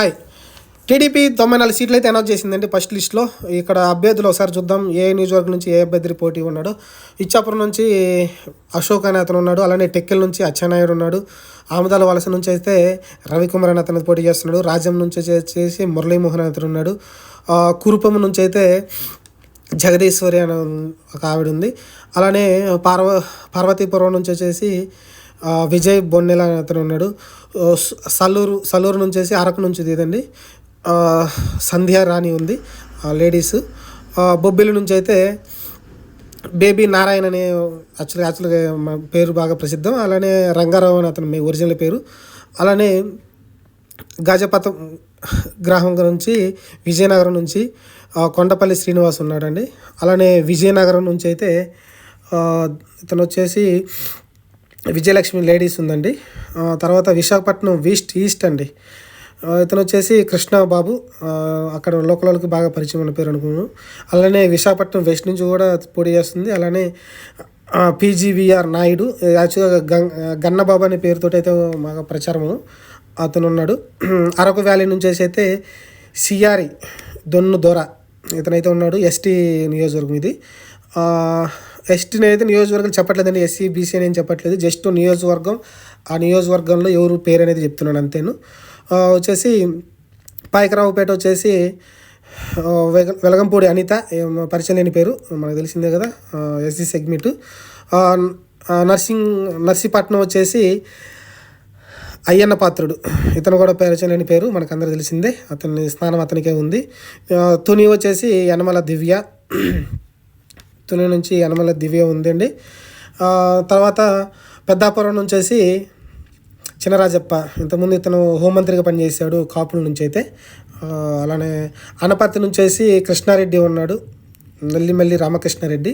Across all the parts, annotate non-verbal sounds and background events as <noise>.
Hi TDP తొంభై నాలుగు సీట్లు అయితే అనౌన్స్ చేసిందండి ఫస్ట్ లిస్ట్లో ఇక్కడ అభ్యర్థులు ఒకసారి చూద్దాం. ఏ నియోజకవర్గం నుంచి ఏ అభ్యర్థి పోటీ ఉన్నాడు? ఇచ్చాపురం నుంచి అశోక్ అనే అతను ఉన్నాడు. అలానే టెక్కెల్ నుంచి అచ్చెన్నాయుడు ఉన్నాడు. ఆముదాల వలస నుంచి అయితే రవికుమార్ అనే అతను పోటీ చేస్తున్నాడు. రాజ్యం నుంచి వచ్చేసి మురళీమోహన్ అతను ఉన్నాడు. కురుపం నుంచి అయితే జగదీశ్వరి అనే ఒక ఆవిడ ఉంది. అలానే పార్వ పార్వతీపురం నుంచి వచ్చేసి విజయ్ బొన్నెల అతను ఉన్నాడు. సల్లూరు సల్లూరు నుంచి అరకు నుంచి ఇదండి. ఆ, సంధ్యా రాణి ఉంది లేడీస్. బొబ్బిలి నుంచి అయితే బేబీ నారాయణ అనే యాక్చువల్గా యాక్చువల్గా మా పేరు బాగా ప్రసిద్ధం. అలానే రంగారావు అని అతను మీ ఒరిజినల్ పేరు. అలానే గజపతం గ్రామం నుంచి విజయనగరం నుంచి కొండపల్లి శ్రీనివాస్ ఉన్నాడండి. అలానే విజయనగరం నుంచి అయితే ఇతను వచ్చేసి విజయలక్ష్మి లేడీస్ ఉందండి. తర్వాత విశాఖపట్నం ఈస్ట్ ఈస్ట్ అండి. ఇతను వచ్చేసి కృష్ణబాబు. అక్కడ లోకల్ వాళ్ళకి బాగా పరిచయం ఉన్న పేరు అనుకున్నాను. అలానే విశాఖపట్నం వెస్ట్ నుంచి కూడా పోటీ చేస్తుంది. అలానే పీజీవీఆర్ నాయుడు యాక్చువల్గా గం గన్నబాబు అనే పేరుతో అయితే మాకు ప్రచారము అతను ఉన్నాడు <clears throat> అరకు వ్యాలీ నుంచి వచ్చి అయితే సిఆరి దొన్ను దొర ఇతనైతే ఉన్నాడు ఎస్టీ నియోజకవర్గం ఇది. ఎస్టీ అయితే నియోజకవర్గం చెప్పట్లేదండి. ఎస్సీ బీసీ అని చెప్పట్లేదు. జస్ట్ నియోజకవర్గం ఆ నియోజకవర్గంలో ఎవరు పేరు అనేది చెప్తున్నాను అంతేను. వచ్చేసి పాయకరావుపేట వచ్చేసి వెగ వెలగంపూడి అనిత పరిచయం లేని పేరు మనకు తెలిసిందే కదా ఎస్సీ సెగ్మెంట్. నర్సింగ్ నర్సీపట్నం వచ్చేసి అయ్యన్న పాత్రుడు. ఇతను కూడా పరిచయం లేని పేరు మనకందరూ తెలిసిందే. అతని స్నానం అతనికే ఉంది. తుని వచ్చేసి యనమల దివ్య. తుని నుంచి యనమల దివ్య ఉందండి. తర్వాత పెద్దాపురం నుంచి వచ్చేసి చినరాజప్ప. ఇంతకుముందు ఇతను హోంమంత్రిగా పనిచేశాడు కాపుల నుంచి అయితే అలానే అనపర్తి నుంచి వచ్చేసి కృష్ణారెడ్డి ఉన్నాడు. నల్లిమల్లి రామకృష్ణారెడ్డి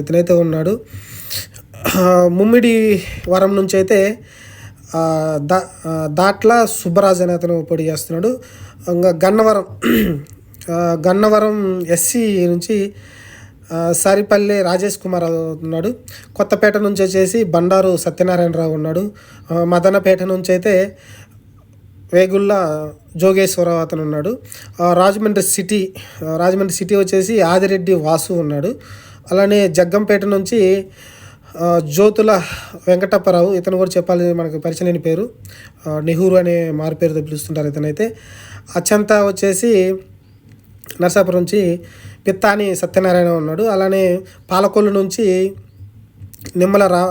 ఇతనైతే ఉన్నాడు. ముమ్మిడి వరం నుంచి అయితే దా దాట్ల సుబ్బరాజ్ అనే అతను పోటీ చేస్తున్నాడు. ఇంకా గన్నవరం గన్నవరం ఎస్సీ నుంచి సారిపల్లి రాజేష్ కుమార్ ఉన్నాడు. కొత్తపేట నుంచి వచ్చేసి బండారు సత్యనారాయణరావు ఉన్నాడు. మదనపేట నుంచి అయితే వేగుళ్ళ జోగేశ్వరరావు అతను ఉన్నాడు. రాజమండ్రి సిటీ రాజమండ్రి సిటీ వచ్చేసి ఆదిరెడ్డి వాసు ఉన్నాడు. అలానే జగ్గంపేట నుంచి జ్యోతుల వెంకటప్పరావు ఇతను కూడా చెప్పాలి మనకు పరిచయం లేని పేరు. నెహ్రూ అనే మారు పేరుతో పిలుస్తుంటారు ఇతనైతే. అచ్చంత వచ్చేసి నర్సాపురం నుంచి పిత్తాని సత్యనారాయణ ఉన్నాడు. అలానే పాలకొల్లు నుంచి నిమ్మల రా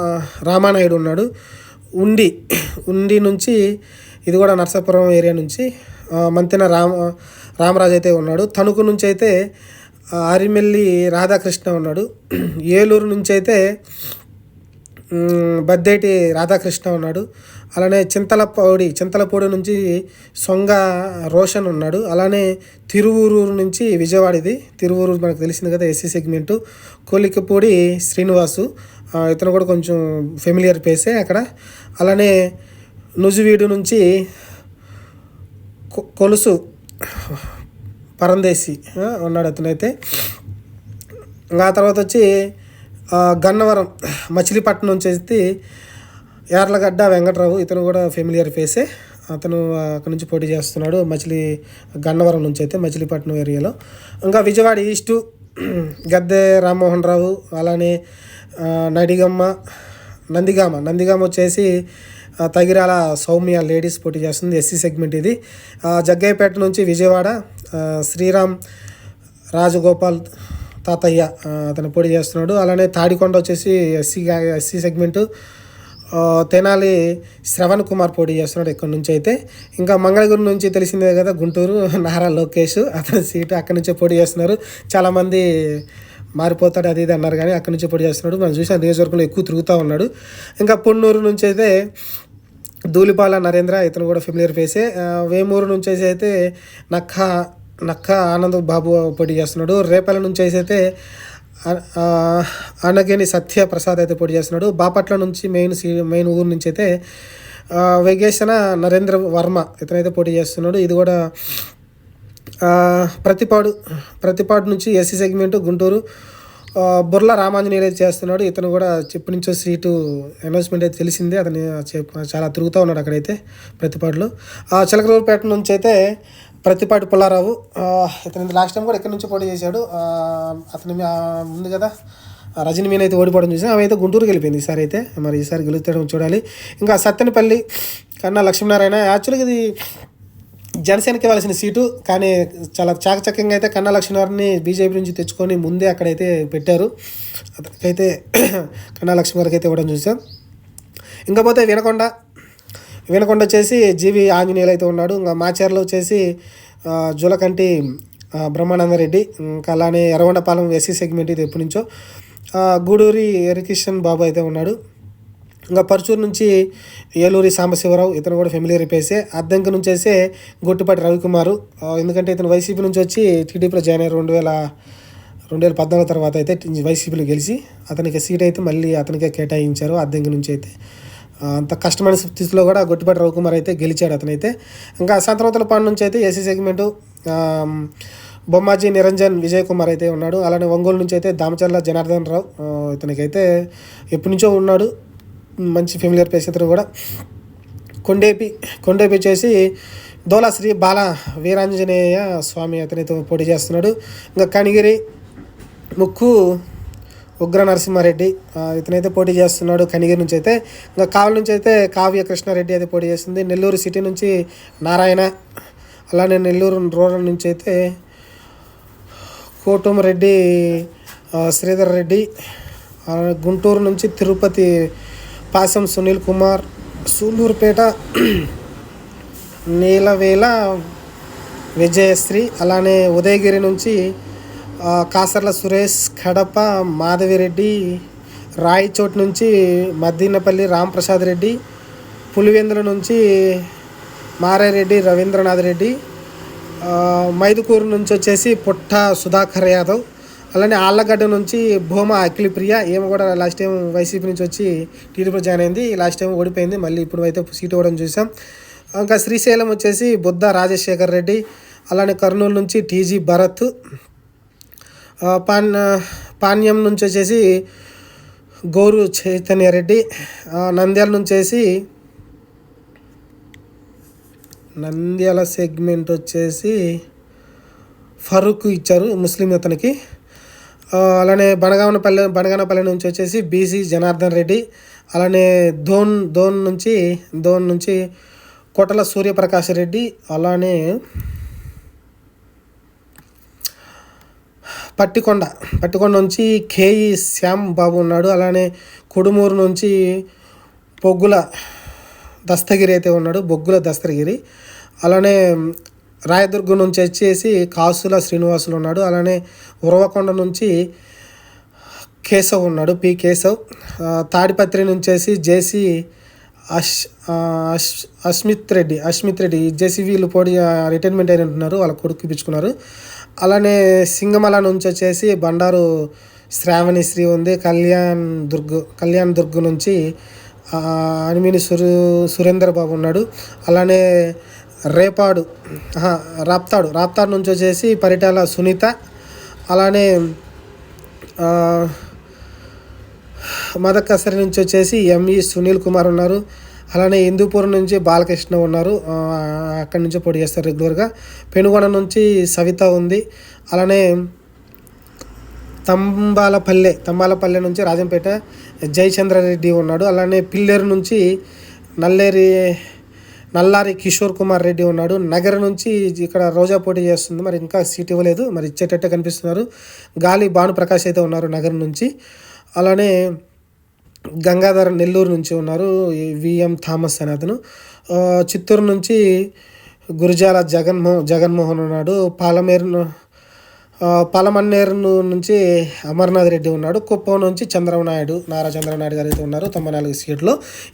రామానాయుడు ఉన్నాడు. ఉండి ఉండి నుంచి ఇది కూడా నర్సాపురం ఏరియా నుంచి మంతెన రామ రామరాజు అయితే ఉన్నాడు. తణుకు నుంచి అయితే ఆరిమెల్లి అరిమెల్లి రాధాకృష్ణ ఉన్నాడు. ఏలూరు నుంచి అయితే బద్దేటి రాధాకృష్ణ ఉన్నాడు. అలానే చింతలపౌడి చింతలపూడి నుంచి సొంగ రోషన్ ఉన్నాడు. అలానే తిరువూరూరు నుంచి విజయవాడ ఇది తిరువూరు మనకు తెలిసింది కదా ఎస్సీ సెగ్మెంటు. కోలికపూడి శ్రీనివాసు ఇతను కూడా కొంచెం ఫెమిలియర్ పేసే అక్కడ. అలానే నుజువీడు నుంచి కొ- కొలుసు పరందేశి ఉన్నాడు అతనైతే. ఆ తర్వాత వచ్చి గన్నవరం మచిలీపట్నం నుంచి అయితే యార్లగడ్డ వెంకట్రావు ఇతను కూడా ఫెమిలియర్ ఫేసే అతను అక్కడ నుంచి పోటీ చేస్తున్నాడు మచిలీ గన్నవరం నుంచి అయితే మచిలీపట్నం ఏరియాలో. ఇంకా విజయవాడ ఈస్టు గద్దె రామ్మోహన్ రావు అలానే నడిగమ్మ నందిగామ. నందిగామ వచ్చేసి తగిరాల సౌమ్య లేడీస్ పోటీ చేస్తుంది ఎస్సీ సెగ్మెంట్ ఇది. జగ్గయ్యపేట నుంచి విజయవాడ శ్రీరామ్ రాజగోపాల్ తాతయ్య అతను పోటీ చేస్తున్నాడు. అలానే తాడికొండ వచ్చేసి SC SC segment. Tenali Sravan Kumar పోటీ చేస్తున్నాడు ఇక్కడ నుంచి అయితే. ఇంకా మంగళగిరి నుంచి తెలిసిందే కదా గుంటూరు <laughs> నారా లోకేష్. అతని సీటు అక్కడి నుంచే పోటీ చేస్తున్నారు. చాలామంది మారిపోతాడు అది ఇది అన్నారు కానీ అక్కడి నుంచి పోటీ చేస్తున్నాడు. మనం చూసిన నియోజకవర్గంలో ఎక్కువ తిరుగుతూ ఉన్నాడు. ఇంకా పొన్నూరు నుంచి అయితే ధూళిపాల నరేంద్ర ఇతను కూడా ఫెమిలియర్ ఫేసే వేమూరు నుంచి అయితే నక్క నక్క ఆనంద్ బాబు పోటీ చేస్తున్నాడు. రేపల నుంచి అయితే ఆ- అనగేని సత్య ప్రసాద్ అయితే పోటీ చేస్తున్నాడు. బాపట్ల నుంచి మెయిన్ సీ మెయిన్ ఊరు నుంచి అయితే ఆ, వెగేశన నరేంద్ర వర్మ ఇతనైతే పోటీ చేస్తున్నాడు. ఇది కూడా ప్రతిపాడు ప్రతిపాడు నుంచి ఎస్సీ సెగ్మెంట్ గుంటూరు ఆ, బుర్ల రామాంజనేయులు అయితే చేస్తున్నాడు. ఇతను కూడా చెప్పు నుంచో సీటు అనౌన్స్మెంట్ అయితే తెలిసిందే. అతను చెప్- చాలా తిరుగుతూ ఉన్నాడు అక్కడైతే ప్రతిపాడులో. ఆ నుంచి అయితే ప్రతిపాటి పుల్లారావు ఇతను లాస్ట్ టైం కూడా ఎక్కడి నుంచి పోటీ చేశాడు. అతని అతను ఉంది కదా రజని మీన అయితే ఓడిపోవడం చూసాం. అవి అయితే గుంటూరుకి వెళ్ళిపోయింది ఈసారి అయితే. మరి ఈసారి గెలుస్తాడు చూడాలి. ఇంకా సత్తెనపల్లి కన్నా లక్ష్మీనారాయణ యాక్చువల్గా ఇది జనసేనకి ఇవ్వాల్సిన సీటు కానీ చాలా చాకచక్యంగా అయితే కన్నా లక్ష్మీనారాయణని బీజేపీ నుంచి తెచ్చుకొని ముందే అక్కడైతే పెట్టారు. అతనికైతే <clears throat> కన్నా లక్ష్మీ గారికి అయితే ఇవ్వడం చూసాం. ఇంకపోతే వినకొండ వినకొండ వచ్చేసి జీవి ఆంజనేయులు అయితే ఉన్నాడు. ఇంకా మాచేర్లో వచ్చేసి జులకంటి బ్రహ్మానందరెడ్డి ఇంకా అలానే ఎర్రగొండపాలెం ఎస్సీ సెగ్మెంట్ ఇది ఎప్పటి నుంచో. గూడూరి హరికిషన్ బాబు అయితే ఉన్నాడు. ఇంకా పరుచూరు నుంచి ఏలూరి సాంబశివరావు ఇతను కూడా ఫెమిలీ రిపేసే అద్దంకి నుంచి అయితే గొట్టిపాటి రవికుమారు. ఎందుకంటే ఇతను వైసీపీ నుంచి వచ్చి టీడీపీలో జాయిన్ అయ్యారు రెండు వేల రెండు వేల పద్నాలుగు తర్వాత అయితే వైసీపీలో గెలిచి అతనికి సీట్ అయితే మళ్ళీ అతనికే కేటాయించారు అద్దంకి నుంచి అయితే. అంత కష్టమైన స్థితిలో కూడా గొట్టిపాటి రవికుమార్ అయితే గెలిచాడు అతనైతే. ఇంకా సంతనవతల పాడు నుంచి అయితే ఎస్సీ సెగ్మెంటు బొమ్మాజీ నిరంజన్ విజయ్ కుమార్ అయితే ఉన్నాడు. అలానే ఒంగోలు నుంచి అయితే దామచర్ల జనార్దన్ రావు ఇతనికైతే ఎప్పటి నుంచో ఉన్నాడు. మంచి ఫెమిలియర్ ప్లేస్ ఇతను కూడా. కొండేపి కొండేపి వచ్చేసి దోలాశ్రీ బాల వీరాంజనేయ స్వామి అతనితో పోటీ చేస్తున్నాడు. ఇంకా కనిగిరి ముక్కు ఉగ్ర నరసింహారెడ్డి ఇతనైతే పోటీ చేస్తున్నాడు కనిగిరి నుంచి అయితే ఇంకా కావలి నుంచి అయితే కావ్య కృష్ణారెడ్డి అయితే పోటీ చేస్తుంది. నెల్లూరు సిటీ నుంచి నారాయణ అలానే నెల్లూరు రూరల్ నుంచి అయితే కోటమరెడ్డి శ్రీధర్ రెడ్డి గుంటూరు నుంచి తిరుపతి పాసం సునీల్ కుమార్ సూలూరుపేట నీలవేల విజయశ్రీ అలానే ఉదయగిరి నుంచి కాసర్ల సురేష్ కడప మాధవిరెడ్డి రాయచోట్ నుంచి మద్దీనపల్లి రాంప్రసాద్ రెడ్డి పులివెందుల నుంచి మారారెడ్డి రవీంద్రనాథ్ రెడ్డి మైదుకూరు నుంచి వచ్చేసి పుట్ట సుధాకర్ యాదవ్ అలానే ఆళ్ళగడ్డ నుంచి భూమ అఖిలప్రియ ఏమో కూడా లాస్ట్ టైం వైసీపీ నుంచి వచ్చి టీడీపీ జాయిన్ అయింది లాస్ట్ టైం ఓడిపోయింది మళ్ళీ ఇప్పుడు అయితే సీట్ ఇవ్వడం చూసాం. ఇంకా శ్రీశైలం వచ్చేసి బుద్ధ రాజశేఖర్ రెడ్డి అలానే కర్నూలు నుంచి టీజీ భరత్ పాన్ పాణ్యం నుంచి వచ్చేసి గౌరు చైతన్య రెడ్డి నంద్యాల నుంచి నంద్యాల సెగ్మెంట్ వచ్చేసి ఫరూక్ ఇచ్చారు ముస్లిం అతనికి. అలానే బనగానపల్లె బనగానపల్లి నుంచి వచ్చేసి బీసీ జనార్దన్ రెడ్డి అలానే ధోన్ ధోన్ నుంచి ధోన్ నుంచి కోటల సూర్యప్రకాష్ రెడ్డి అలానే పట్టికొండ. పట్టికొండ నుంచి కేఈ శ్యామ్ బాబు ఉన్నాడు. అలానే కొడుమూరు నుంచి బొగ్గుల దస్తగిరి అయితే ఉన్నాడు. బొగ్గుల దస్తగిరి. అలానే రాయదుర్గం నుంచి వచ్చేసి కాసుల శ్రీనివాసులు ఉన్నాడు. అలానే ఉరవకొండ నుంచి కేశవ్ ఉన్నాడు. పి కేశవ్. తాడిపత్రి నుంచేసి జేసీ అష్ అష్ అస్మిత్ రెడ్డి. అస్మిత్ రెడ్డి. జేసీ వీళ్ళు పోటీ రిటైర్మెంట్ అయిన ఉంటున్నారు వాళ్ళ కొడుకు ఇప్పించుకున్నారు. అలానే సింగమల నుంచి వచ్చేసి బండారు శ్రావణి శ్రీ ఉంది. కళ్యాణ్ దుర్గ్ కళ్యాణ్ దుర్గ్ నుంచి అనిమిని సురు సురేందర్ బాబు ఉన్నాడు. అలానే రేపాడు రాప్తాడు. రాప్తాడు నుంచి వచ్చేసి పరిటాల సునీత. అలానే మదక్కసరి నుంచి వచ్చేసి ఎంఈ సునీల్ కుమార్ ఉన్నారు. అలానే హిందూపూర్ నుంచి బాలకృష్ణ ఉన్నారు. అక్కడి నుంచి పోటీ చేస్తారు రెగ్యులర్గా. పెనుగొండ నుంచి సవిత ఉంది. అలానే తంబాలపల్లె తంబాలపల్లె నుంచి రాజంపేట జయచంద్రారెడ్డి ఉన్నాడు. అలానే పిల్లేరు నుంచి నల్లేరి నల్లారి కిషోర్ కుమార్ రెడ్డి ఉన్నాడు. నగర్ నుంచి ఇక్కడ రోజా పోటీ చేస్తుంది. మరి ఇంకా సీట్ ఇవ్వలేదు. మరి ఇచ్చేటట్టే కనిపిస్తున్నారు. గాలి భానుప్రకాష్ అయితే ఉన్నారు నగరం నుంచి. అలానే గంగాధర్ నెల్లూరు నుంచి ఉన్నారు విఎం థామస్ అనే అతను. చిత్తూరు నుంచి గురుజాల జగన్మో జగన్మోహన్ ఉన్నాడు. పాలమేరు పాలమన్నేరు నుంచి అమర్నాథ్ రెడ్డి ఉన్నాడు. కుప్పం నుంచి చంద్రబాబు నాయుడు నారా చంద్రబాబు నాయుడు గారు అయితే ఉన్నారు తొంభై నాలుగు సీట్లు.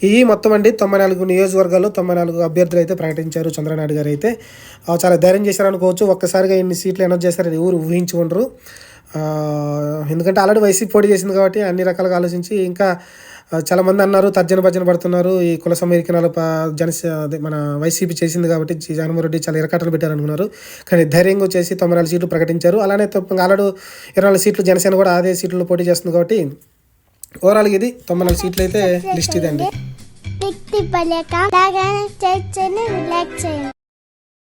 ఈ మొత్తం అండి తొంభై నాలుగు నియోజకవర్గాలు తొంభై నాలుగు అభ్యర్థులు అయితే ప్రకటించారు చంద్రనాయుడు గారు అయితే. చాలా ధైర్యం చేశారు అనుకోవచ్చు ఒక్కసారిగా ఇన్ని సీట్లు అనౌన్స్ చేశారని ఊరు ఊహించి ఉండరు. ఎందుకంటే ఆల్రెడీ వైసీపీ పోటీ చేసింది కాబట్టి అన్ని రకాలుగా ఆలోచించి ఇంకా చాలామంది అన్నారు తర్జన భర్జన పడుతున్నారు. ఈ కుల సమీకరణాలు జనస అదే మన వైసీపీ చేసింది కాబట్టి జగన్మోహన్ రెడ్డి చాలా ఇరకట్టలు పెట్టారు అనుకున్నారు కానీ ధైర్యంగా వచ్చేసి తొంభై నాలుగు సీట్లు ప్రకటించారు. అలానే ఆల్రెడీ ఇరవై నాలుగు సీట్లు జనసేన కూడా అదే సీట్లు పోటీ చేస్తుంది కాబట్టి ఓవరాల్గా ఇది తొంభై నాలుగు సీట్లు అయితే లిస్ట్ ఇదండి.